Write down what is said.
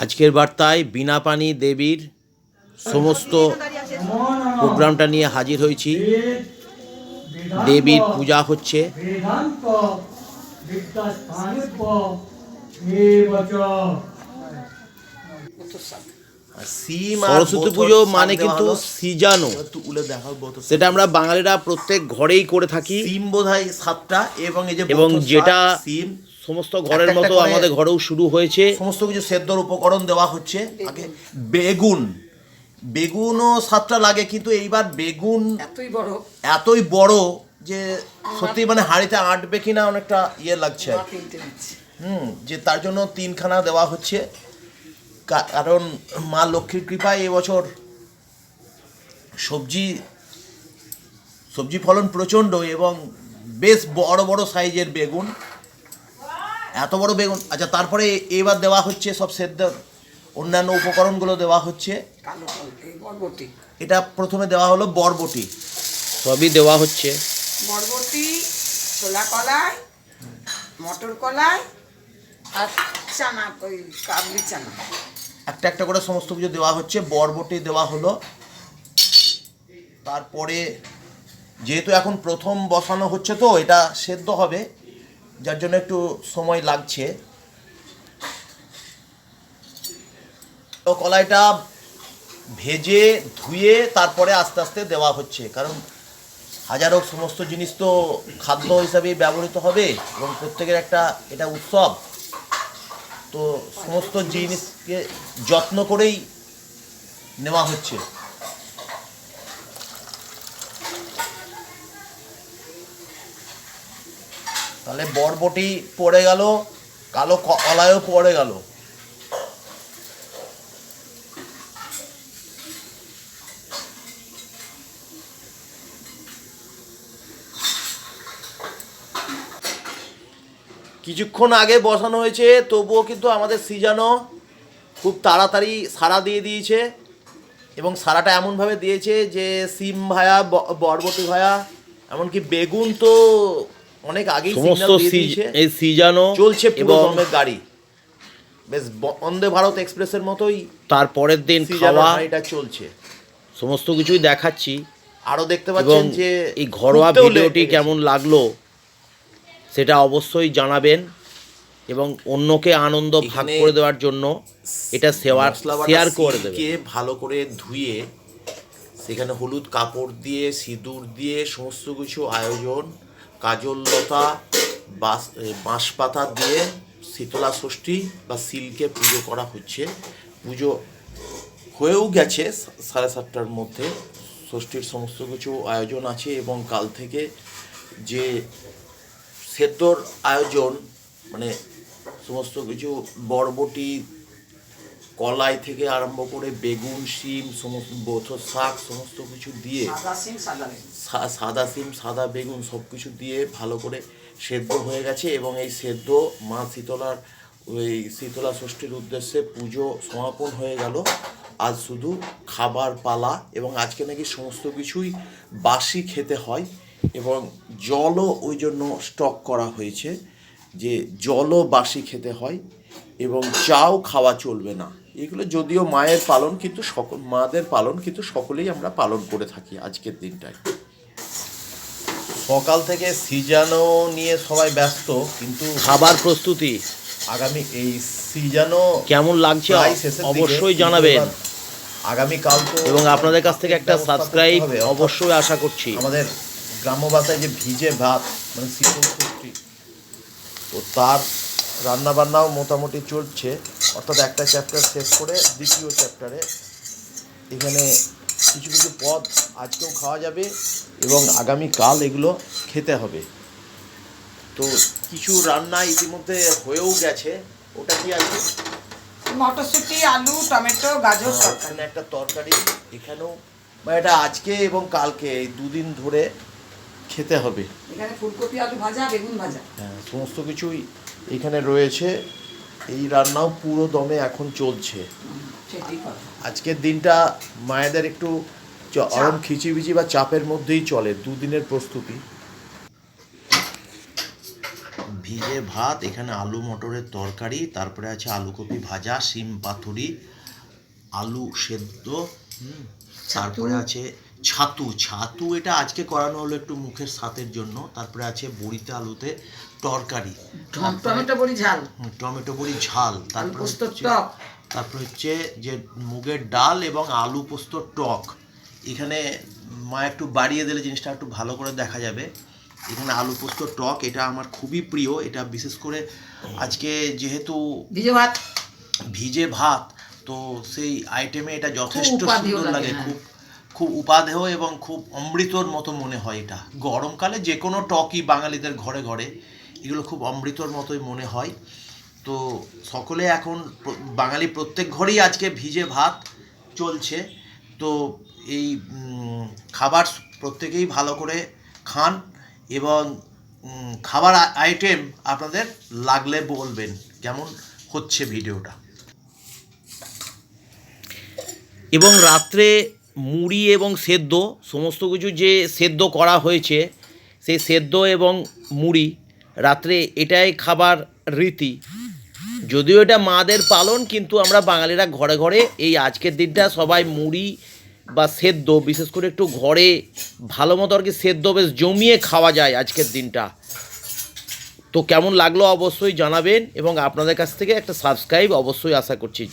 আজকের বার্তায় বিনা পানি দেবীর সমস্ত প্রোগ্রামটা নিয়ে হাজির হয়েছি। দেবীর পূজা হচ্ছে। সরস্বতী পুজো মানে কিন্তু সিজানো। সেটা আমরা বাঙালিরা প্রত্যেক ঘরেই করে থাকি। সিম বোধ হয় সাতটা এবং এবং যেটা সিম সমস্ত ঘরের মতো আমাদের ঘরেও শুরু হয়েছে। সমস্ত কিছু সেদ্ধর উপকরণ দেওয়া হচ্ছে। আগে বেগুন। বেগুনও সাতটা লাগে কিন্তু এইবার বেগুন এতই বড়। এতই বড় যে সত্যি মানে হাঁড়িতে আটবে কিনা অনেকটা ইয়ে লাগছে হুম যে তার জন্য তিনখানা দেওয়া হচ্ছে। কারণ মা লক্ষ্মীর কৃপায় এবছর সবজি সবজি ফলন প্রচণ্ড এবং বেশ বড় বড় সাইজের বেগুন। এত বড় বেগুন। আচ্ছা তারপরে এবার দেওয়া হচ্ছে সব সেদ্ধ অন্যান্য উপকরণগুলো দেওয়া হচ্ছে। এটা প্রথমে দেওয়া হলো বরবটি। সবই দেওয়া হচ্ছে। বরবটি ছোলা কলাই মটর কলাই আর চানা ওই কাবলি চানা। একটা একটা করে সমস্ত কিছু দেওয়া হচ্ছে। বরবটি দেওয়া হলো। তারপরে যেহেতু এখন প্রথম বসানো হচ্ছে তো এটা সেদ্ধ হবে। যার জন্য একটু সময় লাগছে। তো কলাইটা ভেজে, ধুয়ে তারপরে আস্তে আস্তে দেওয়া হচ্ছে। কারণ হাজারো সমস্ত জিনিস তো খাদ্য হিসাবে ব্যবহৃত হবে এবং প্রত্যেকের একটা এটা উৎসব। তো সমস্ত জিনিসকে যত্ন করেই নেওয়া হচ্ছে। তাহলে বরবটি পড়ে গেল, কালো কলায়ও পড়ে গেল। কিছুক্ষণ আগে বসানো হয়েছে, তবুও কিন্তু আমাদের সিজানো খুব তাড়াতাড়ি সারা দিয়ে দিয়েছে এবং সারাটা এমনভাবে দিয়েছে যে সিম ভায়া বরবটি ভায়া, এমনকি বেগুন তো অনেক আগেই সমস্ত এই সিজানো চলছে পুরো দমের গাড়ি। বেশ বন্দে ভারত এক্সপ্রেসের মতোই তারপরের দিন খাওয়া গাড়িটা চলছে। সমস্ত কিছুই দেখাচ্ছি। দেখতে পাচ্ছেন যে এই ঘরোয়া ভিডিওটি কেমন লাগল সেটা অবশ্যই জানাবেন এবং অন্যকে আনন্দ ভাগ করে দেওয়ার জন্য এটা শেয়ার শেয়ার করে সিমকে ভালো করে ধুয়ে সেখানে হলুদ কাপড় দিয়ে সিঁদুর দিয়ে সমস্ত কিছু আয়োজন কাজল লতা বাঁশ বাঁশপাতা দিয়ে শীতলা ষষ্ঠী বা সিল্কে পুজো করা হচ্ছে। পুজো হয়েও গেছে সাড়ে সাতটার মধ্যে। ষষ্ঠীর সমস্ত কিছু আয়োজন আছে এবং কাল থেকে যে সেদ্ধর আয়োজন মানে সমস্ত কিছু বরবটি কলাই থেকে আরম্ভ করে বেগুন শিম সমস্ত বছর শাক সমস্ত কিছু দিয়ে সাদা সিম সাদা বেগুন। সাদা সিম সাদা বেগুন সব কিছু দিয়ে ভালো করে সেদ্ধ হয়ে গেছে এবং এই সেদ্ধ মা শীতলার ওই শীতলা ষষ্ঠীর উদ্দেশ্যে পুজো সমাপন হয়ে গেল আজ শুধু খাবার পালা এবং আজকে নাকি সমস্ত কিছুই বাসি খেতে হয় এবং জলও ওই জন্য স্টক করা হয়েছে যে জলও বাসি খেতে হয় এবং চাও খাওয়া চলবে না এগুলো যদিও মায়ের পালন কিন্তু সকল মাদের পালন কিন্তু সকলেই আমরা পালন করে থাকি আজকের দিনটায়। সকাল থেকে সিজানো নিয়ে সবাই ব্যস্ত কিন্তু খাবার প্রস্তুতি। আগামী এই সিজানো কেমন লাগছে অবশ্যই জানাবেন। এবার আগামীকাল তো এবং আপনাদের কাছ থেকে একটা সাবস্ক্রাইব হবে, অবশ্যই আশা করছি। আমাদের গ্রাম্য ভাষায় যে ভিজে ভাত মানে শীতল তো তার রান্না বান্নাও মোটামুটি চলছে। অর্থাৎ একটা চ্যাপ্টার শেষ করে দ্বিতীয় চ্যাপ্টারে এখানে কিছু কিছু পদ আজকেও খাওয়া যাবে এবং আগামীকাল এগুলো খেতে হবে। তো কিছু রান্না ইতিমধ্যে হয়েও গেছে। ওটা কি আছে? মটরশুঁটি আলু টমেটো গাজর আহ, তরকারি। এখানে একটা তরকারি। এখানেও মানে এটা আজকে এবং কালকে এই দুদিন ধরে খেতে হবে। এখানে ফুলকপি আলু ভাজা বেগুন ভাজা। হ্যাঁ সমস্ত কিছুই এখানে রয়েছে। এই রান্নাও পুরো দমে এখন চলছে। আজকের দিনটা মায়েদের একটু অরম খিচিবিচি বা চাপের মধ্যেই চলে দুদিনের প্রস্তুতি। ভিজে ভাত এখানে আলু মটরের তরকারি তারপরে আছে আলু কপি ভাজা শিম পাতুরি আলু সেদ্ধ হুম, তারপরে আছে ছাতু ছাতু এটা আজকে করানো হলো একটু মুখের স্বাদের জন্য। তারপরে আছে বড়িতে আলুতে তরকারি। টমেটো বড়ি ঝাল। টমেটো বড়ি ঝাল। তারপরে তারপর হচ্ছে যে মুগের ডাল এবং আলু পোস্ত টক। এখানে মা একটু বাড়িয়ে দিলে জিনিসটা একটু ভালো করে দেখা যাবে। এখানে আলু পোস্ত টক এটা আমার খুবই প্রিয়। এটা বিশেষ করে আজকে যেহেতু ভিজে ভাত। ভিজে ভাত তো সেই আইটেমে এটা যথেষ্ট সুন্দর লাগে, লাগে হ্যাঁ। খুব খুব উপাদেয় এবং খুব অমৃতর মতো মনে হয় এটা। গরমকালে যে কোনো টকই বাঙালিদের ঘরে ঘরে, এগুলো খুব অমৃতর মতোই মনে হয়। তো সকলে এখন বাঙালি প্রত্যেক ঘরেই আজকে ভিজে ভাত চলছে। তো এই খাবার প্রত্যেকেই ভালো করে খান এবং খাবার আইটেম আপনাদের লাগলে বলবেন, কেমন হচ্ছে ভিডিওটা? এবং রাত্রে মুড়ি এবং সেদ্ধ, সমস্ত কিছু যে সেদ্ধ করা হয়েছে, সেই সেদ্ধ এবং মুড়ি রাত্রে এটাই খাবার রীতি। যদিও এটা মাদের পালন, কিন্তু আমরা বাঙালিরা ঘরে ঘরে এই আজকের দিনটা সবাই মুড়ি বা সেদ্ধ, বিশেষ করে একটু ঘরে ভালো মতো আর কি সেদ্ধ বেশ জমিয়ে খাওয়া যায় আজকের দিনটা। তো কেমন লাগল অবশ্যই জানাবেন এবং আপনাদের কাছ থেকে একটা সাবস্ক্রাইব অবশ্যই আশা করছি।